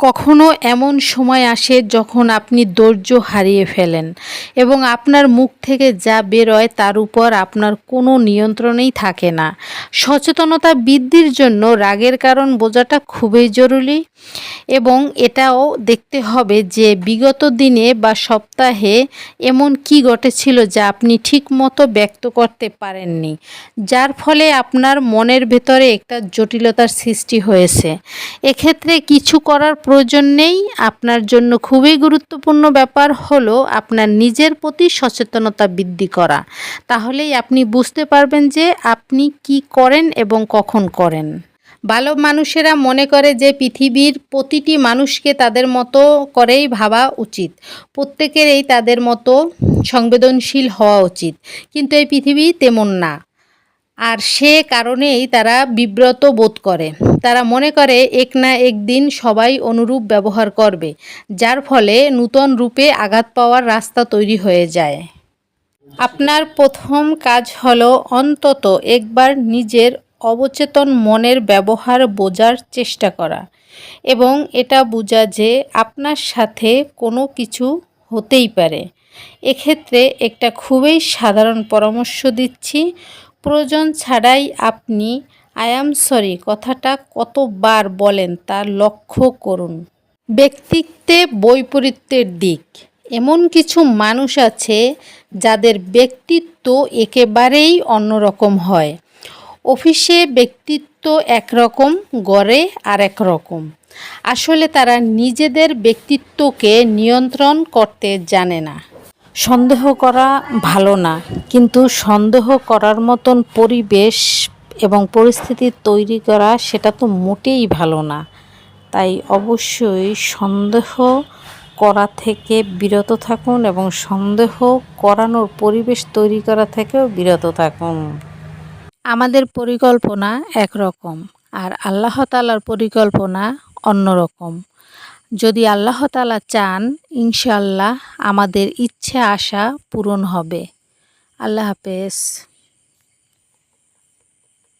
কখনো এমন সময় আসে যখন আপনি ধৈর্য হারিয়ে ফেলেন। এবং আপনার মুখ থেকে যা বেরোয় তার উপর আপনার কোনো নিয়ন্ত্রণেই থাকে না। সচেতনতা বৃদ্ধির জন্য রাগের কারণ বোঝাটা খুবই জরুরি এবং এটাও দেখতে হবে যে বিগত দিনে বা সপ্তাহে এমন কি ঘটেছিল যা আপনি ঠিক মতো ব্যক্ত করতে পারেননি, যার ফলে আপনার মনের ভেতরে একটা জটিলতার সৃষ্টি হয়েছে। এক্ষেত্রে কিছু করার প্রয়োজন নেই। আপনার জন্য খুবই গুরুত্বপূর্ণ ব্যাপার হলো আপনার নিজের প্রতি সচেতনতা বৃদ্ধি করা। তাহলেই আপনি বুঝতে পারবেন যে আপনি কি করেন এবং কখন করেন। ভালো মানুষেরা মনে করে যে পৃথিবীর প্রতিটি মানুষকে তাদের মতো করেই ভাবা উচিত। প্রত্যেকেরই তাদের মতো সংবেদনশীল হওয়া উচিত। কিন্তু এই পৃথিবী তেমন না। আর সে কারণেই তারা বিব্রত বোধ করে। তারা মনে করে, এক না একদিন সবাই অনুরূপ ব্যবহার করবে, যার ফলে নূতন রূপে আঘাত পাওয়ার রাস্তা তৈরি হয়ে যায়। আপনার প্রথম কাজ হলো অন্তত একবার নিজের অবচেতন মনের ব্যবহার বোঝার চেষ্টা করা এবং এটা বোঝা যে আপনার সাথে কোনো কিছু হতেই পারে। এক্ষেত্রে একটা খুবই সাধারণ পরামর্শ দিচ্ছি প্রয়োজন ছাড়াই আপনি, আই অ্যাম সরি কথাটা কতবার বলেন তা লক্ষ্য করুন। ব্যক্তিত্বে বৈপরীত্যের দিক। এমন কিছু মানুষ আছে যাদের ব্যক্তিত্ব একেবারেই অন্যরকম হয়। অফিসে ব্যক্তিত্ব একরকম গড়ে আর এক রকম। আসলে তারা নিজেদের ব্যক্তিত্বকে নিয়ন্ত্রণ করতে জানে না। সন্দেহ করা ভালো না, কিন্তু সন্দেহ করার মতন পরিবেশ এবং পরিস্থিতি তৈরি করা সেটা তো মোটেই ভালো না। তাই অবশ্যই সন্দেহ করা থেকে বিরত থাকুন এবং সন্দেহ করানোর পরিবেশ তৈরি করা থেকেও বিরত থাকুন। আমাদের পরিকল্পনা একরকম আর আল্লাহ তালার পরিকল্পনা অন্যরকম। যদি আল্লাহ তালা চান ইনশাল্লাহ আমাদের ইচ্ছে আশা পূরণ হবে। আল্লাহ হাফেজ।